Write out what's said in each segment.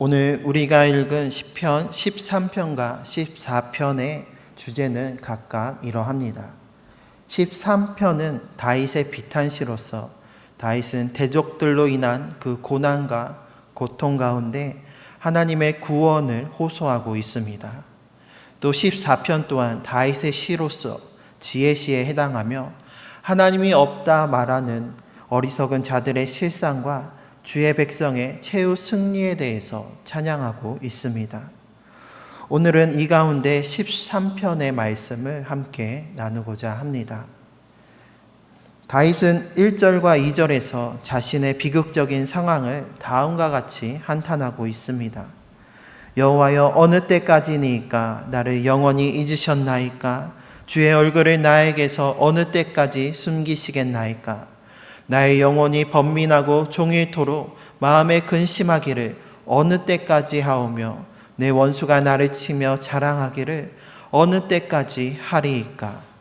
오늘 우리가 읽은 시편 13편과 14편의 주제는 각각 이러합니다. 13편은 다윗의 비탄시로서 다윗은 대적들로 인한 그 고난과 고통 가운데 하나님의 구원을 호소하고 있습니다. 또 14편 또한 다윗의 시로서 지혜시에 해당하며 하나님이 없다 말하는 어리석은 자들의 실상과 주의 백성의 최후 승리에 대해서 찬양하고 있습니다. 오늘은 이 가운데 13편의 말씀을 함께 나누고자 합니다. 다윗은 1절과 2절에서 자신의 비극적인 상황을 다음과 같이 한탄하고 있습니다. 여호와여 어느 때까지니까 나를 영원히 잊으셨나이까 주의 얼굴을 나에게서 어느 때까지 숨기시겠나이까 나의 영혼이 번민하고 종일토록 마음에 근심하기를 어느 때까지 하오며 내 원수가 나를 치며 자랑하기를 어느 때까지 하리이까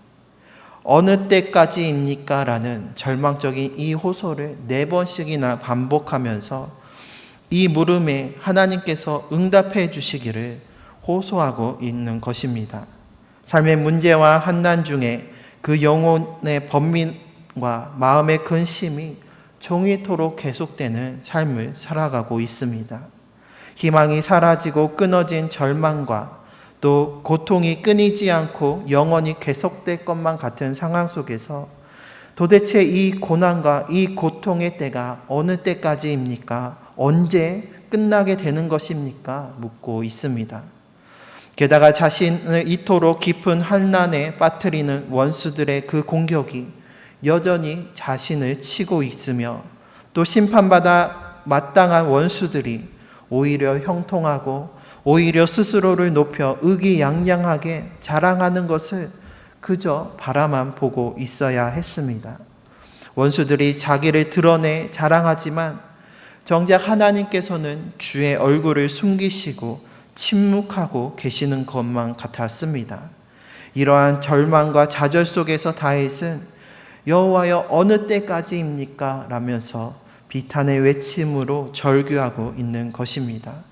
어느 때까지입니까? 라는 절망적인 이 호소를 네 번씩이나 반복하면서 이 물음에 하나님께서 응답해 주시기를 호소하고 있는 것입니다. 삶의 문제와 한난 중에 그 영혼의 번민 과 마음의 근심이 종이토록 계속되는 삶을 살아가고 있습니다. 희망이 사라지고 끊어진 절망과 또 고통이 끊이지 않고 영원히 계속될 것만 같은 상황 속에서 도대체 이 고난과 이 고통의 때가 어느 때까지입니까? 언제 끝나게 되는 것입니까? 묻고 있습니다. 게다가 자신을 이토록 깊은 한난에 빠뜨리는 원수들의 그 공격이 여전히 자신을 치고 있으며 또 심판받아 마땅한 원수들이 오히려 형통하고 오히려 스스로를 높여 의기양양하게 자랑하는 것을 그저 바라만 보고 있어야 했습니다. 원수들이 자기를 드러내 자랑하지만 정작 하나님께서는 주의 얼굴을 숨기시고 침묵하고 계시는 것만 같았습니다. 이러한 절망과 좌절 속에서 다윗은 여호와여 어느 때까지입니까? 라면서 비탄의 외침으로 절규하고 있는 것입니다.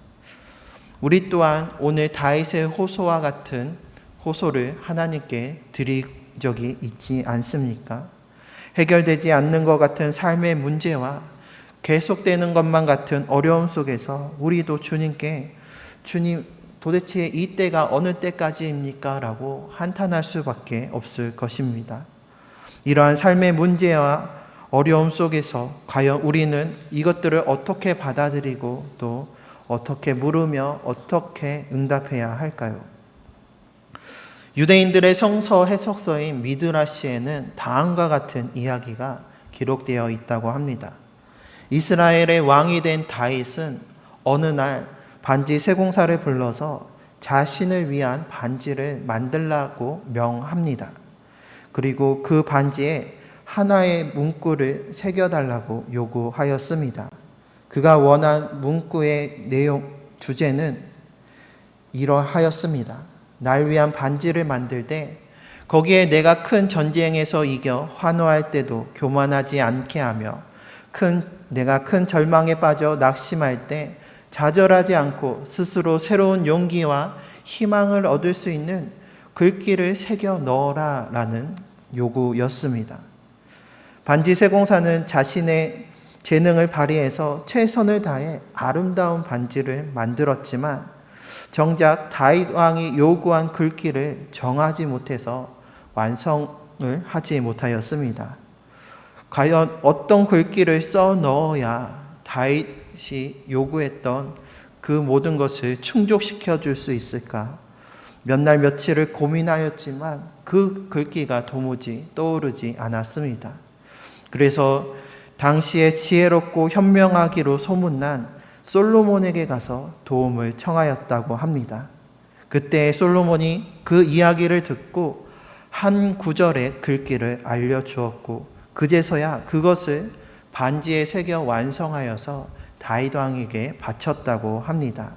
우리 또한 오늘 다윗의 호소와 같은 호소를 하나님께 드릴 적이 있지 않습니까? 해결되지 않는 것 같은 삶의 문제와 계속되는 것만 같은 어려움 속에서 우리도 주님께 주님 도대체 이 때가 어느 때까지입니까? 라고 한탄할 수밖에 없을 것입니다. 이러한 삶의 문제와 어려움 속에서 과연 우리는 이것들을 어떻게 받아들이고 또 어떻게 물으며 어떻게 응답해야 할까요? 유대인들의 성서 해석서인 미드라시에는 다음과 같은 이야기가 기록되어 있다고 합니다. 이스라엘의 왕이 된 다윗은 어느 날 반지 세공사를 불러서 자신을 위한 반지를 만들라고 명합니다. 그리고 그 반지에 하나의 문구를 새겨달라고 요구하였습니다. 그가 원한 문구의 내용, 주제는 이러하였습니다. 날 위한 반지를 만들 때 거기에 내가 큰 전쟁에서 이겨 환호할 때도 교만하지 않게 하며 큰 내가 큰 절망에 빠져 낙심할 때 좌절하지 않고 스스로 새로운 용기와 희망을 얻을 수 있는 글귀를 새겨 넣어라 라는 요구였습니다. 반지 세공사는 자신의 재능을 발휘해서 최선을 다해 아름다운 반지를 만들었지만 정작 다윗 왕이 요구한 글귀를 정하지 못해서 완성을 하지 못하였습니다. 과연 어떤 글귀를 써 넣어야 다윗이 요구했던 그 모든 것을 충족시켜 줄 수 있을까? 몇 날 며칠을 고민하였지만 그 글귀가 도무지 떠오르지 않았습니다. 그래서 당시에 지혜롭고 현명하기로 소문난 솔로몬에게 가서 도움을 청하였다고 합니다. 그때 솔로몬이 그 이야기를 듣고 한 구절의 글귀를 알려주었고 그제서야 그것을 반지에 새겨 완성하여서 다윗 왕에게 바쳤다고 합니다.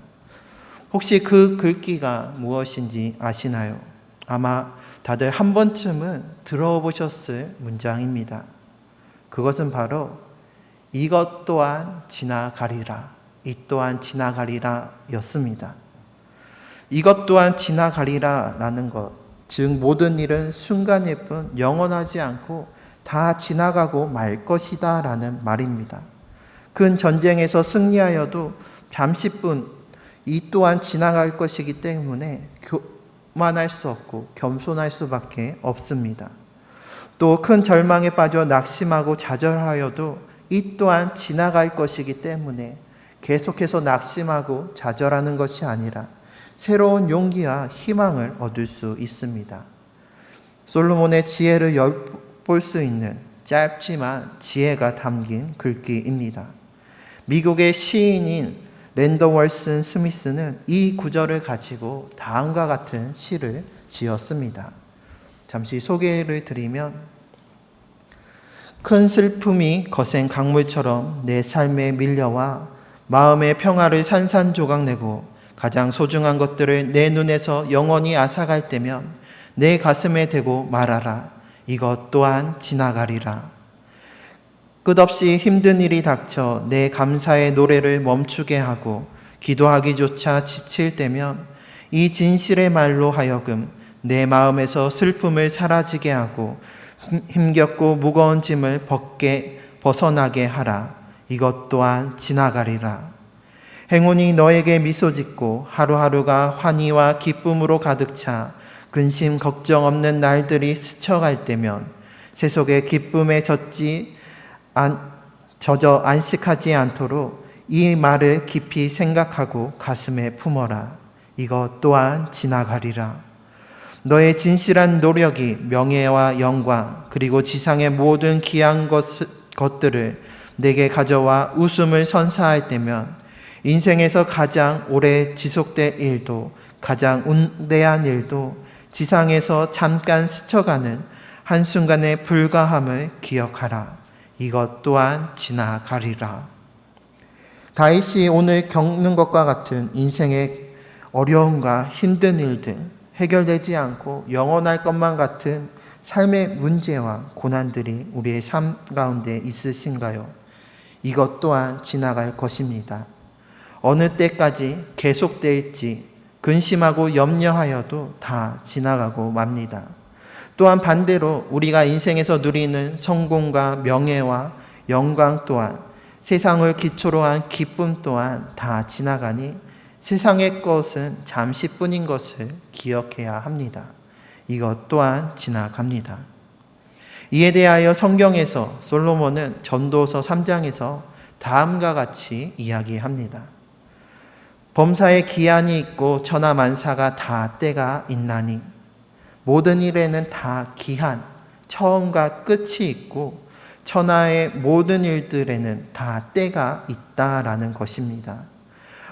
혹시 그 글귀가 무엇인지 아시나요? 아마 다들 한 번쯤은 들어보셨을 문장입니다. 그것은 바로 이것 또한 지나가리라 이 또한 지나가리라 였습니다. 이것 또한 지나가리라 라는 것, 즉 모든 일은 순간일 뿐 영원하지 않고 다 지나가고 말 것이다 라는 말입니다. 큰 전쟁에서 승리하여도 잠시뿐 이 또한 지나갈 것이기 때문에 교만할 수 없고 겸손할 수밖에 없습니다. 또 큰 절망에 빠져 낙심하고 좌절하여도 이 또한 지나갈 것이기 때문에 계속해서 낙심하고 좌절하는 것이 아니라 새로운 용기와 희망을 얻을 수 있습니다. 솔로몬의 지혜를 엿볼 수 있는 짧지만 지혜가 담긴 글귀입니다. 미국의 시인인 랜더 월슨 스미스는 이 구절을 가지고 다음과 같은 시를 지었습니다. 잠시 소개를 드리면 큰 슬픔이 거센 강물처럼 내 삶에 밀려와 마음의 평화를 산산조각 내고 가장 소중한 것들을 내 눈에서 영원히 앗아갈 때면 내 가슴에 대고 말하라. 이것 또한 지나가리라. 끝없이 힘든 일이 닥쳐 내 감사의 노래를 멈추게 하고 기도하기조차 지칠 때면 이 진실의 말로 하여금 내 마음에서 슬픔을 사라지게 하고 힘겹고 무거운 짐을 벗게 벗어나게 하라. 이것 또한 지나가리라. 행운이 너에게 미소 짓고 하루하루가 환희와 기쁨으로 가득 차 근심 걱정 없는 날들이 스쳐갈 때면 세속의 기쁨에 젖지 안, 젖어 안식하지 않도록 이 말을 깊이 생각하고 가슴에 품어라. 이것 또한 지나가리라. 너의 진실한 노력이 명예와 영광 그리고 지상의 모든 귀한 것, 것들을 내게 가져와 웃음을 선사할 때면 인생에서 가장 오래 지속될 일도 가장 운대한 일도 지상에서 잠깐 스쳐가는 한순간의 불가함을 기억하라. 이것 또한 지나가리라. 다윗이 오늘 겪는 것과 같은 인생의 어려움과 힘든 일들 해결되지 않고 영원할 것만 같은 삶의 문제와 고난들이 우리의 삶 가운데 있으신가요? 이것 또한 지나갈 것입니다. 어느 때까지 계속될지 근심하고 염려하여도 다 지나가고 맙니다. 또한 반대로 우리가 인생에서 누리는 성공과 명예와 영광 또한 세상을 기초로 한 기쁨 또한 다 지나가니 세상의 것은 잠시뿐인 것을 기억해야 합니다. 이것 또한 지나갑니다. 이에 대하여 성경에서 솔로몬은 전도서 3장에서 다음과 같이 이야기합니다. 범사에 기한이 있고 천하 만사가 다 때가 있나니 모든 일에는 다 기한, 처음과 끝이 있고 천하의 모든 일들에는 다 때가 있다라는 것입니다.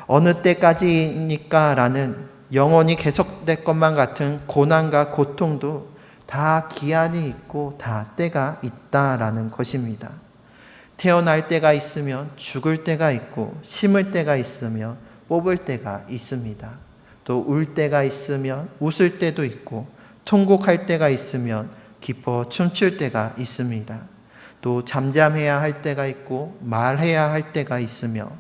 어느 때까지입니까? 라는 영원히 계속될 것만 같은 고난과 고통도 다 기한이 있고 다 때가 있다라는 것입니다. 태어날 때가 있으면 죽을 때가 있고 심을 때가 있으면 뽑을 때가 있습니다. 또 울 때가 있으면 웃을 때도 있고 통곡할 때가 있으면 기뻐 춤출 때가 있습니다. 또 잠잠해야 할 때가 있고 말해야 할 때가 있으며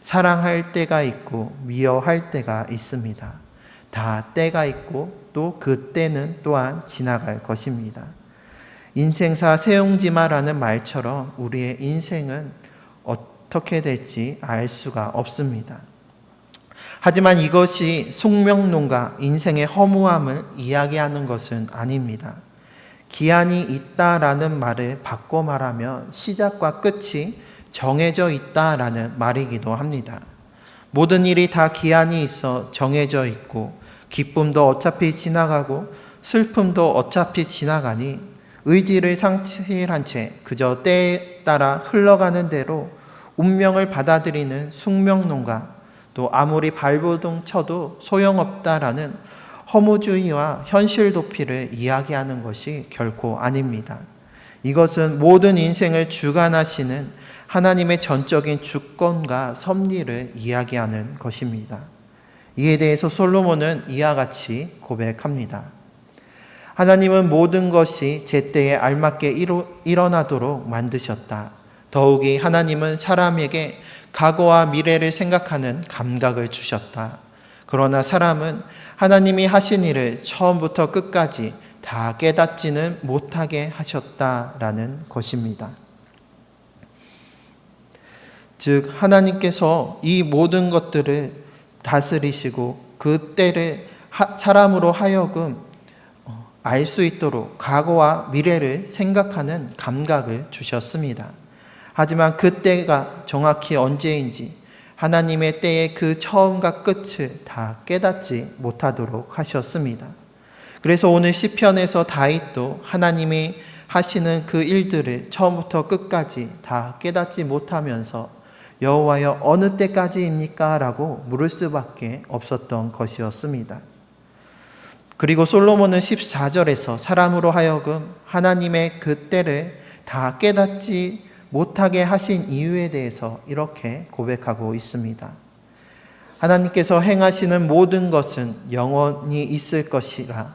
사랑할 때가 있고 미워할 때가 있습니다. 다 때가 있고 또 그 때는 또한 지나갈 것입니다. 인생사 세용지마라는 말처럼 우리의 인생은 어떻게 될지 알 수가 없습니다. 하지만 이것이 숙명론과 인생의 허무함을 이야기하는 것은 아닙니다. 기한이 있다라는 말을 바꿔 말하면 시작과 끝이 정해져 있다라는 말이기도 합니다. 모든 일이 다 기한이 있어 정해져 있고 기쁨도 어차피 지나가고 슬픔도 어차피 지나가니 의지를 상실한 채 그저 때에 따라 흘러가는 대로 운명을 받아들이는 숙명론과 또 아무리 발버둥 쳐도 소용없다라는 허무주의와 현실 도피를 이야기하는 것이 결코 아닙니다. 이것은 모든 인생을 주관하시는 하나님의 전적인 주권과 섭리를 이야기하는 것입니다. 이에 대해서 솔로몬은 이와 같이 고백합니다. 하나님은 모든 것이 제때에 알맞게 일어나도록 만드셨다. 더욱이 하나님은 사람에게 과거와 미래를 생각하는 감각을 주셨다. 그러나 사람은 하나님이 하신 일을 처음부터 끝까지 다 깨닫지는 못하게 하셨다라는 것입니다. 즉, 하나님께서 이 모든 것들을 다스리시고 그 때를 사람으로 하여금 어, 알수 있도록 과거와 미래를 생각하는 감각을 주셨습니다. 하지만 그 때가 정확히 언제인지 하나님의 때의 그 처음과 끝을 다 깨닫지 못하도록 하셨습니다. 그래서 오늘 시편에서 다윗도 하나님이 하시는 그 일들을 처음부터 끝까지 다 깨닫지 못하면서 여호와여 어느 때까지입니까? 라고 물을 수밖에 없었던 것이었습니다. 그리고 솔로몬은 14절에서 사람으로 하여금 하나님의 그 때를 다 깨닫지 못하게 하신 이유에 대해서 이렇게 고백하고 있습니다. 하나님께서 행하시는 모든 것은 영원히 있을 것이라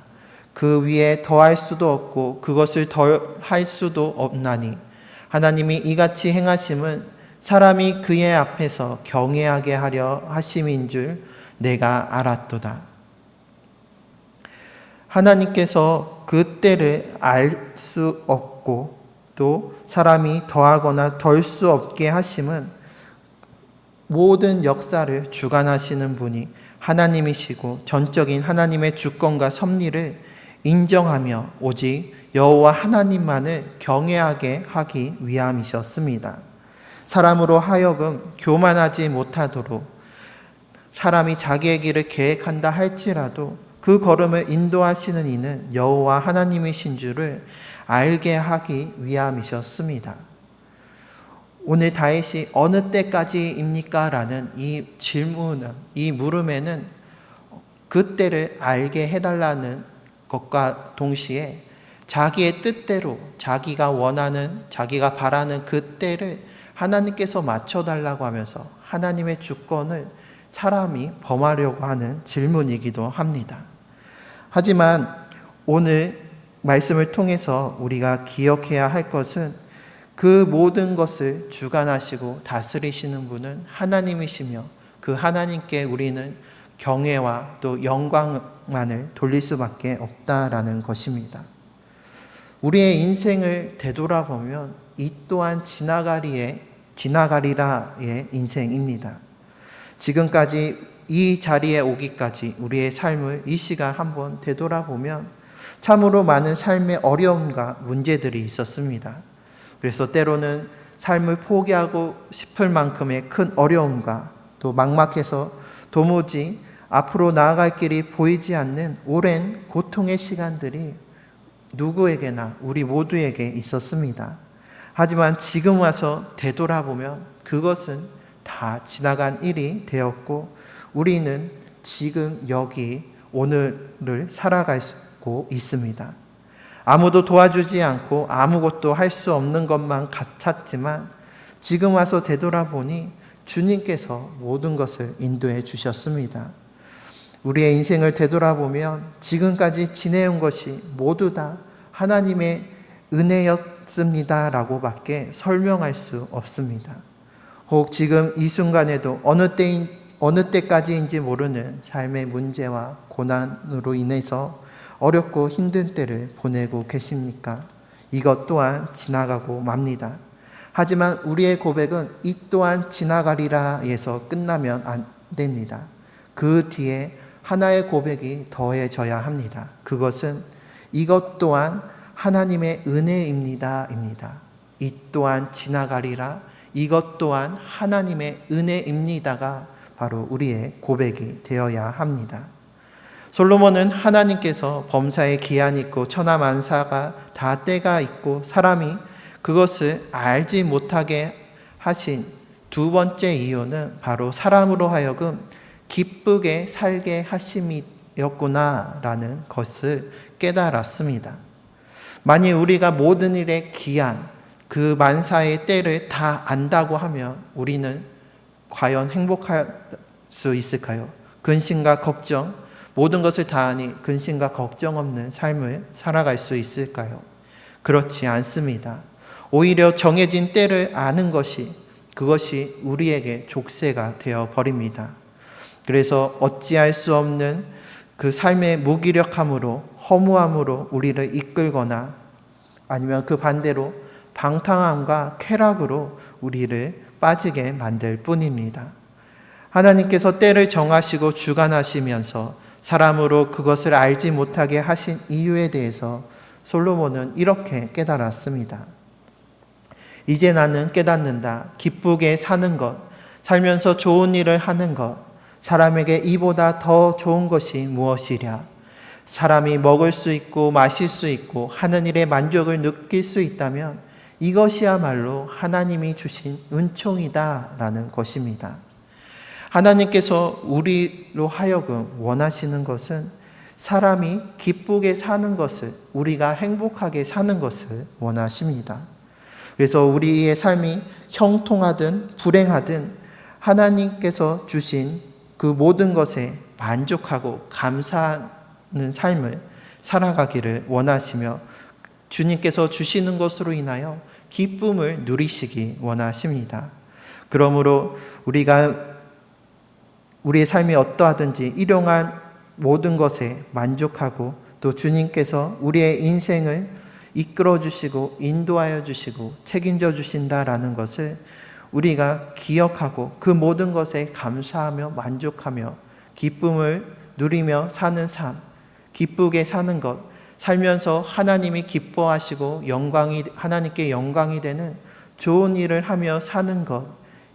그 위에 더할 수도 없고 그것을 덜 할 수도 없나니 하나님이 이같이 행하심은 사람이 그의 앞에서 경외하게 하려 하심인 줄 내가 알았도다. 하나님께서 그 때를 알 수 없고 또 사람이 더하거나 덜 수 없게 하심은 모든 역사를 주관하시는 분이 하나님이시고 전적인 하나님의 주권과 섭리를 인정하며 오직 여호와 하나님만을 경외하게 하기 위함이셨습니다. 사람으로 하여금 교만하지 못하도록 사람이 자기의 길을 계획한다 할지라도 그 걸음을 인도하시는 이는 여호와 하나님이신 줄을 알게 하기 위함이셨습니다. 오늘 다윗이 어느 때까지입니까? 라는 이 질문, 이 물음에는 그때를 알게 해달라는 것과 동시에 자기의 뜻대로 자기가 원하는, 자기가 바라는 그 때를 하나님께서 맞춰달라고 하면서 하나님의 주권을 사람이 범하려고 하는 질문이기도 합니다. 하지만 오늘 말씀을 통해서 우리가 기억해야 할 것은 그 모든 것을 주관하시고 다스리시는 분은 하나님이시며 그 하나님께 우리는 경외와 또 영광만을 돌릴 수밖에 없다라는 것입니다. 우리의 인생을 되돌아보면 이 또한 지나가리의 지나가리라의 인생입니다. 지금까지 이 자리에 오기까지 우리의 삶을 이 시간 한번 되돌아보면 참으로 많은 삶의 어려움과 문제들이 있었습니다. 그래서 때로는 삶을 포기하고 싶을 만큼의 큰 어려움과 또 막막해서 도무지 앞으로 나아갈 길이 보이지 않는 오랜 고통의 시간들이 누구에게나 우리 모두에게 있었습니다. 하지만 지금 와서 되돌아보면 그것은 다 지나간 일이 되었고 우리는 지금 여기 오늘을 갖고 있습니다. 아무도 도와주지 않고 아무것도 할 수 없는 것만 같았지만 지금 와서 되돌아보니 주님께서 모든 것을 인도해 주셨습니다. 우리의 인생을 되돌아보면 지금까지 지내온 것이 모두 다 하나님의 은혜였습니다 라고 밖에 설명할 수 없습니다. 혹 지금 이 순간에도 어느 때인, 어느 때까지인지 모르는 삶의 문제와 고난으로 인해서 어렵고 힘든 때를 보내고 계십니까? 이것 또한 지나가고 맙니다. 하지만 우리의 고백은 이 또한 지나가리라에서 끝나면 안 됩니다. 그 뒤에 하나의 고백이 더해져야 합니다. 그것은 이것 또한 하나님의 은혜입니다입니다. 이 또한 지나가리라 이것 또한 하나님의 은혜입니다가 바로 우리의 고백이 되어야 합니다. 솔로몬은 하나님께서 범사에 기한이 있고 천하만사가 다 때가 있고 사람이 그것을 알지 못하게 하신 두 번째 이유는 바로 사람으로 하여금 기쁘게 살게 하심이었구나라는 것을 깨달았습니다. 만일 우리가 모든 일의 기한, 그 만사의 때를 다 안다고 하면 우리는 과연 행복할 수 있을까요? 근심과 걱정, 모든 것을 다 아니 근심과 걱정 없는 삶을 살아갈 수 있을까요? 그렇지 않습니다. 오히려 정해진 때를 아는 것이 그것이 우리에게 족쇄가 되어 버립니다. 그래서 어찌할 수 없는 그 삶의 무기력함으로 허무함으로 우리를 이끌거나 아니면 그 반대로 방탕함과 쾌락으로 우리를 빠지게 만들 뿐입니다. 하나님께서 때를 정하시고 주관하시면서 사람으로 그것을 알지 못하게 하신 이유에 대해서 솔로몬은 이렇게 깨달았습니다. 이제 나는 깨닫는다. 기쁘게 사는 것, 살면서 좋은 일을 하는 것, 사람에게 이보다 더 좋은 것이 무엇이랴? 사람이 먹을 수 있고 마실 수 있고 하는 일에 만족을 느낄 수 있다면 이것이야말로 하나님이 주신 은총이다라는 것입니다. 하나님께서 우리로 하여금 원하시는 것은 사람이 기쁘게 사는 것을, 우리가 행복하게 사는 것을 원하십니다. 그래서 우리의 삶이 형통하든 불행하든 하나님께서 주신 그 모든 것에 만족하고 감사하는 삶을 살아가기를 원하시며 주님께서 주시는 것으로 인하여 기쁨을 누리시기 원하십니다. 그러므로 우리가 우리의 삶이 어떠하든지 일용한 모든 것에 만족하고 또 주님께서 우리의 인생을 이끌어 주시고 인도하여 주시고 책임져 주신다라는 것을 우리가 기억하고 그 모든 것에 감사하며 만족하며 기쁨을 누리며 사는 삶, 기쁘게 사는 것, 살면서 하나님이 기뻐하시고 영광이 하나님께 영광이 되는 좋은 일을 하며 사는 것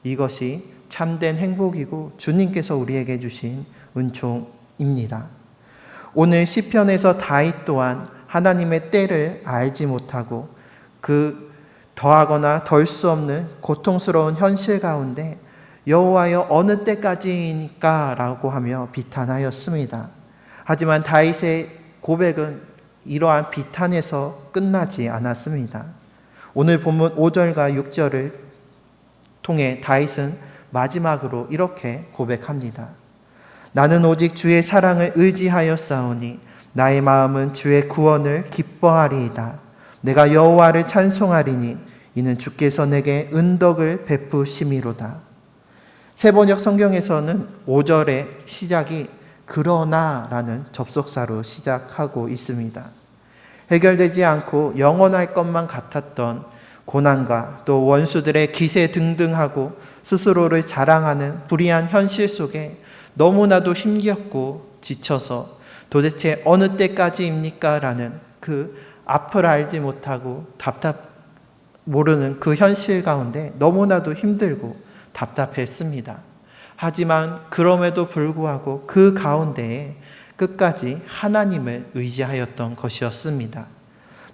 이것이 참된 행복이고 주님께서 우리에게 주신 은총입니다. 오늘 시편에서 다윗 또한 하나님의 때를 알지 못하고 그 더하거나 덜 수 없는 고통스러운 현실 가운데 여호와여 어느 때까지이니까라고 하며 비탄하였습니다. 하지만 다윗의 고백은 이러한 비탄에서 끝나지 않았습니다. 오늘 본문 5절과 6절을 통해 다윗은 마지막으로 이렇게 고백합니다. 나는 오직 주의 사랑을 의지하여 싸우니 나의 마음은 주의 구원을 기뻐하리이다. 내가 여호와를 찬송하리니 이는 주께서 내게 은덕을 베푸심이로다. 세번역 성경에서는 5절의 시작이 그러나라는 접속사로 시작하고 있습니다. 해결되지 않고 영원할 것만 같았던 고난과 또 원수들의 기세 등등하고 스스로를 자랑하는 불의한 현실 속에 너무나도 힘겹고 지쳐서 도대체 어느 때까지입니까? 라는 그 앞을 알지 못하고 답답 모르는 그 현실 가운데 너무나도 힘들고 답답했습니다. 하지만 그럼에도 불구하고 그 가운데에 끝까지 하나님을 의지하였던 것이었습니다.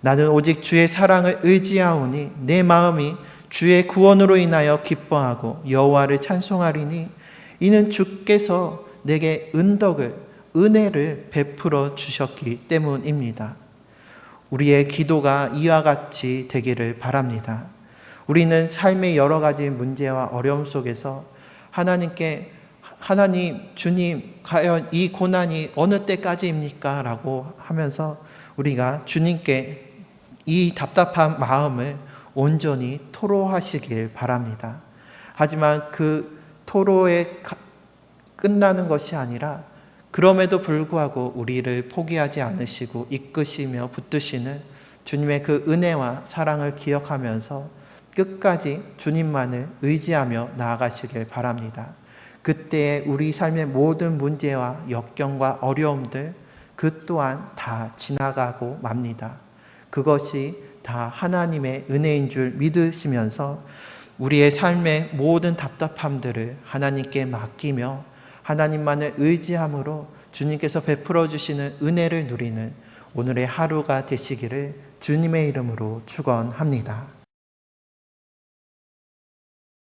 나는 오직 주의 사랑을 의지하오니 내 마음이 주의 구원으로 인하여 기뻐하고 여호와를 찬송하리니 이는 주께서 내게 은덕을 은혜를 베풀어 주셨기 때문입니다. 우리의 기도가 이와 같이 되기를 바랍니다. 우리는 삶의 여러 가지 문제와 어려움 속에서 하나님께 하나님, 주님, 과연 이 고난이 어느 때까지입니까? 라고 하면서 우리가 주님께 이 답답한 마음을 온전히 토로하시길 바랍니다. 하지만 그 토로에 끝나는 것이 아니라 그럼에도 불구하고 우리를 포기하지 않으시고 이끄시며 붙드시는 주님의 그 은혜와 사랑을 기억하면서 끝까지 주님만을 의지하며 나아가시길 바랍니다. 그때 우리 삶의 모든 문제와 역경과 어려움들 그 또한 다 지나가고 맙니다. 그것이 다 하나님의 은혜인 줄 믿으시면서 우리의 삶의 모든 답답함들을 하나님께 맡기며 하나님만을 의지함으로 주님께서 베풀어 주시는 은혜를 누리는 오늘의 하루가 되시기를 주님의 이름으로 축원합니다.